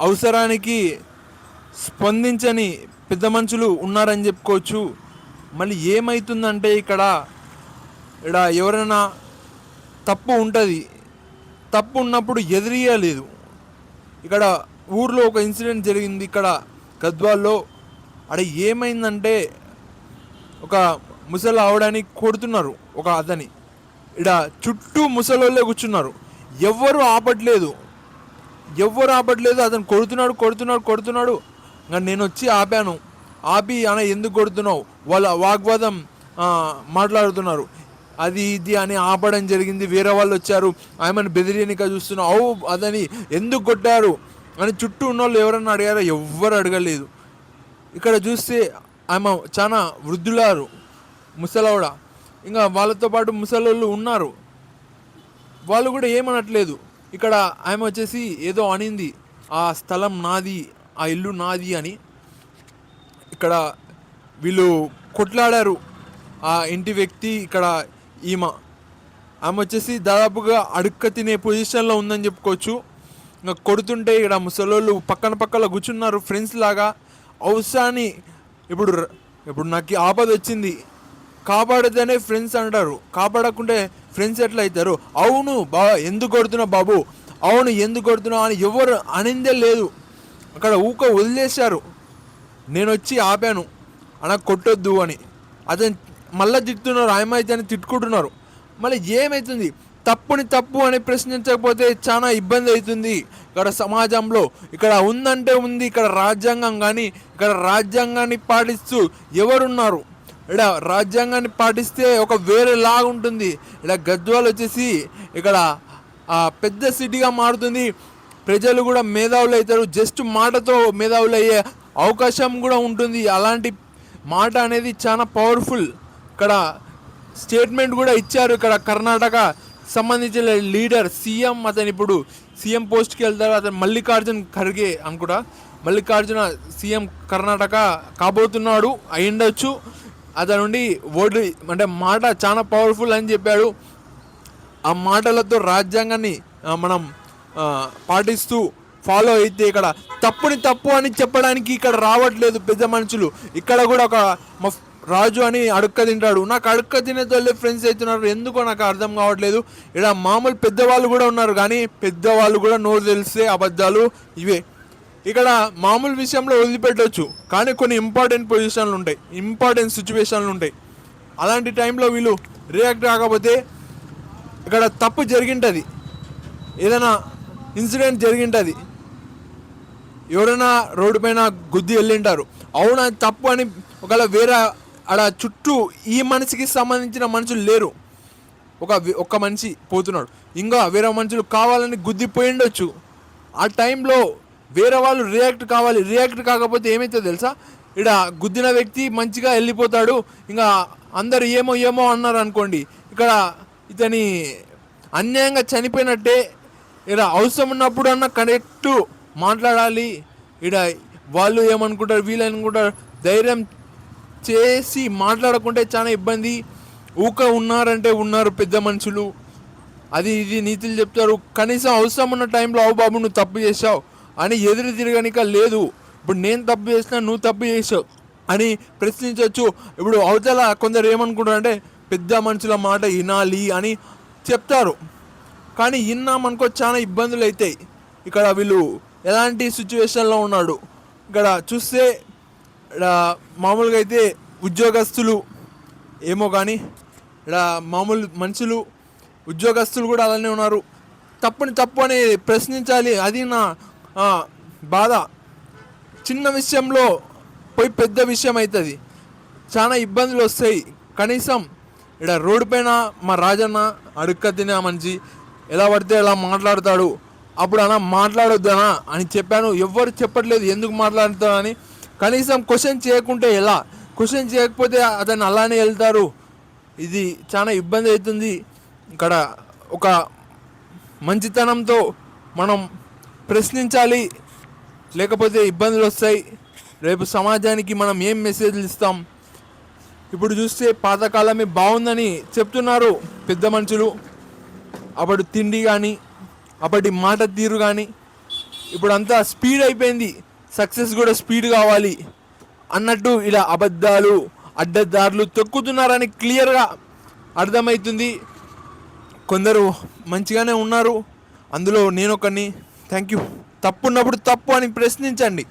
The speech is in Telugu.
అవసరానికి స్పందించని పెద్ద మనుషులు ఉన్నారని చెప్పుకోవచ్చు. మళ్ళీ ఏమవుతుందంటే ఇక్కడ ఇక్కడ ఎవరైనా తప్పు ఉంటుంది. తప్పు ఉన్నప్పుడు ఎదిరియలేదు. ఇక్కడ ఊర్లో ఒక ఇన్సిడెంట్ జరిగింది ఇక్కడ గద్వాల్లో. అక్కడ ఏమైందంటే ఒక ముసలి ఆవడానికి కొడుతున్నారు ఒక అతని. ఇక్కడ చుట్టూ ముసలోళ్ళే కూర్చున్నారు. ఎవ్వరు ఆపట్లేదు. ఎవ్వరు ఆపట్లేదు అతను కొడుతున్నాడు కొడుతున్నాడు కొడుతున్నాడు. నేను వచ్చి ఆపాను. ఆపి అన్న ఎందుకు కొడుతున్నావు? వాళ్ళ వాగ్వాదం మాట్లాడుతున్నారు. అది ఇది అని ఆపడం జరిగింది. వేరే వాళ్ళు వచ్చారు. ఆమెను బెదిరియనిక చూస్తున్నావు. అవు అదని ఎందుకు కొట్టారు? అని చుట్టూ ఉన్న వాళ్ళు ఎవరన్నా అడిగారు? ఎవ్వరు అడగలేదు. ఇక్కడ చూస్తే ఆమె చాలా వృద్ధులారు ముసలవడ. ఇంకా వాళ్ళతో పాటు ముసలోళ్ళు ఉన్నారు. వాళ్ళు కూడా ఏమనట్లేదు. ఇక్కడ ఆమె వచ్చేసి ఏదో అనింది ఆ స్థలం నాది ఆ ఇల్లు నాది అని. ఇక్కడ వీళ్ళు కొట్లాడారు. ఆ ఇంటి వ్యక్తి ఇక్కడ ఈమె. ఆమె వచ్చేసి దాదాపుగా అడుక్క తినే పొజిషన్లో ఉందని చెప్పుకోవచ్చు. ఇంకా కొడుతుంటే ఇక్కడ ముసలోళ్ళు పక్కన పక్కన కూర్చున్నారు ఫ్రెండ్స్ లాగా. అవసరాన్ని ఇప్పుడు ఇప్పుడు నాకు ఆపద వచ్చింది కాపాడితేనే ఫ్రెండ్స్ అంటారు. కాపాడకుంటే ఫ్రెండ్స్ ఎట్లా అవుతారు? అవును బా ఎందుకు కొడుతున్నావు బాబు? అవును ఎందుకు కొడుతున్నావు అని ఎవరు అనిందే లేదు. అక్కడ ఊక వదిలేశారు. నేను వచ్చి ఆపాను. అలా కొట్టొద్దు అని. అతను మళ్ళీ తిట్టుతున్నారు ఆయమైతే అని తిట్టుకుంటున్నారు. మళ్ళీ ఏమవుతుంది తప్పుని తప్పు అని ప్రశ్నించకపోతే చాలా ఇబ్బంది అవుతుంది. ఇక్కడ సమాజంలో ఇక్కడ ఉందంటే ఉంది ఇక్కడ రాజ్యాంగం కానీ ఇక్కడ రాజ్యాంగాన్ని పాటిస్తూ ఎవరున్నారు? ఇక్కడ రాజ్యాంగాన్ని పాటిస్తే ఒక వేరే లాగా ఉంటుంది. ఇక్కడ గద్వాల్ వచ్చేసి ఇక్కడ పెద్ద సిటీగా మారుతుంది. ప్రజలు కూడా మేధావులు అవుతారు. జస్ట్ మాటతో మేధావులు అయ్యే అవకాశం కూడా ఉంటుంది. అలాంటి మాట అనేది చాలా పవర్ఫుల్. ఇక్కడ స్టేట్మెంట్ కూడా ఇచ్చారు. ఇక్కడ కర్ణాటక సంబంధించిన లీడర్ సీఎం అతను ఇప్పుడు సీఎం పోస్ట్కి వెళ్తారు. అతను మల్లికార్జున్ ఖర్గే అనుకుంటా. మల్లికార్జున సీఎం కర్ణాటక కాబోతున్నాడు. అయిండొచ్చు అతను నుండి ఓటు అంటే మాట చాలా పవర్ఫుల్ అని చెప్పాడు. ఆ మాటలతో రాజ్యాంగాన్ని మనం పాటిస్తూ ఫాలో అయితే ఇక్కడ తప్పుని తప్పు అని చెప్పడానికి ఇక్కడ రావట్లేదు పెద్ద మనుషులు. ఇక్కడ కూడా ఒక రాజు అని అడుక్క తింటాడు. నాకు అడుక్క తినేతోళ్ళే ఫ్రెండ్స్ అవుతున్నారు. ఎందుకో నాకు అర్థం కావట్లేదు. ఇక్కడ మామూలు పెద్దవాళ్ళు కూడా ఉన్నారు. కానీ పెద్దవాళ్ళు కూడా నోరు తెలిస్తే అబద్ధాలు ఇవే. ఇక్కడ మామూలు విషయంలో వదిలిపెట్టవచ్చు కానీ కొన్ని ఇంపార్టెంట్ పొజిషన్లు ఉంటాయి ఇంపార్టెంట్ సిచ్యువేషన్లు ఉంటాయి. అలాంటి టైంలో వీళ్ళు రియాక్ట్ కాకపోతే ఇక్కడ తప్పు జరిగింటుంది. ఏదైనా ఇన్సిడెంట్ జరిగింటుంది. ఎవరైనా రోడ్డు పైన గుద్ది వెళ్ళింటారు. అవునా తప్పు అని ఒకవేళ వేరే ఆడ చుట్టూ ఈ మనిషికి సంబంధించిన మనుషులు లేరు. ఒక ఒక ఒక్క మనిషి పోతున్నాడు. ఇంకా వేరే మనుషులు కావాలని గుద్దిపోయిండొచ్చు. ఆ టైంలో వేరే వాళ్ళు రియాక్ట్ కావాలి. రియాక్ట్ కాకపోతే ఏమైతే తెలుసా? ఇక్కడ గుద్దిన వ్యక్తి మంచిగా వెళ్ళిపోతాడు. ఇంకా అందరు ఏమో ఏమో అన్నారు అనుకోండి. ఇక్కడ ఇతని అన్యాయంగా చనిపోయినట్టే ఇక్కడ అవసరం ఉన్నప్పుడు అన్న కనెక్ట్ మాట్లాడాలి. ఇక్కడ వాళ్ళు ఏమనుకుంటారు వీళ్ళు అనుకుంటారు ధైర్యం చేసి మాట్లాడకుంటే చాలా ఇబ్బంది. ఊక ఉన్నారంటే ఉన్నారు పెద్ద మనుషులు. అది ఇది నీతులు చెప్తారు. కనీసం అవసరం ఉన్న టైంలో అవు బాబు నువ్వు తప్పు చేసావు అని ఎదురు తిరగనిక లేదు. ఇప్పుడు నేను తప్పు చేసినా నువ్వు తప్పు చేసావు అని ప్రశ్నించవచ్చు ఇప్పుడు అవతల కొందరు ఏమనుకుంటారు అంటే పెద్ద మనుషుల మాట వినాలి అని చెప్తారు. కానీ విన్నామనుకో చాలా ఇబ్బందులు అవుతాయి ఇక్కడ వీళ్ళు ఎలాంటి సిచ్యువేషన్లో ఉన్నాడు? ఇక్కడ చూస్తే ఇక్కడ మామూలుగా అయితే ఉద్యోగస్తులు ఏమో కానీ ఇక్కడ మామూలు మనుషులు ఉద్యోగస్తులు కూడా అలానే ఉన్నారు. తప్పుని తప్పు అని ప్రశ్నించాలి. అది నా బాధ. చిన్న విషయంలో పోయి పెద్ద విషయం అవుతుంది చాలా ఇబ్బందులు వస్తాయి. కనీసం ఇక్కడ రోడ్డు పైన మా రాజన్న అడుక్క తినే మంచి మనిషి ఎలా పడితే ఎలా మాట్లాడతాడు. అప్పుడు అన్న మాట్లాడొద్దనా అని చెప్పాను. ఎవ్వరు చెప్పట్లేదు ఎందుకు మాట్లాడతానని కనీసం క్వశ్చన్ చేయకుంటే ఎలా? క్వశ్చన్ చేయకపోతే అతను అలానే వెళ్తారు. ఇది చాలా ఇబ్బంది అవుతుంది. ఇక్కడ ఒక మంచితనంతో మనం ప్రశ్నించాలి. లేకపోతే ఇబ్బందులు వస్తాయి. రేపు సమాజానికి మనం ఏం మెసేజ్లు ఇస్తాం? ఇప్పుడు చూస్తే పాతకాలమే బాగుందని చెప్తున్నారు పెద్ద మనుషులు. అప్పటి తిండి కానీ అప్పటి మాట తీరు కానీ ఇప్పుడు అంతా స్పీడ్ అయిపోయింది. సక్సెస్ కూడా స్పీడ్ కావాలి. అన్నట్టు ఇలా అబద్ధాలు అడ్డదారులు తొక్కుతున్నారని క్లియర్గా అర్థమవుతుంది. కొందరు మంచిగానే ఉన్నారు. అందులో నేను ఒకరిని థ్యాంక్ యూ తప్పు ఉన్నప్పుడు తప్పు అని ప్రశ్నించండి.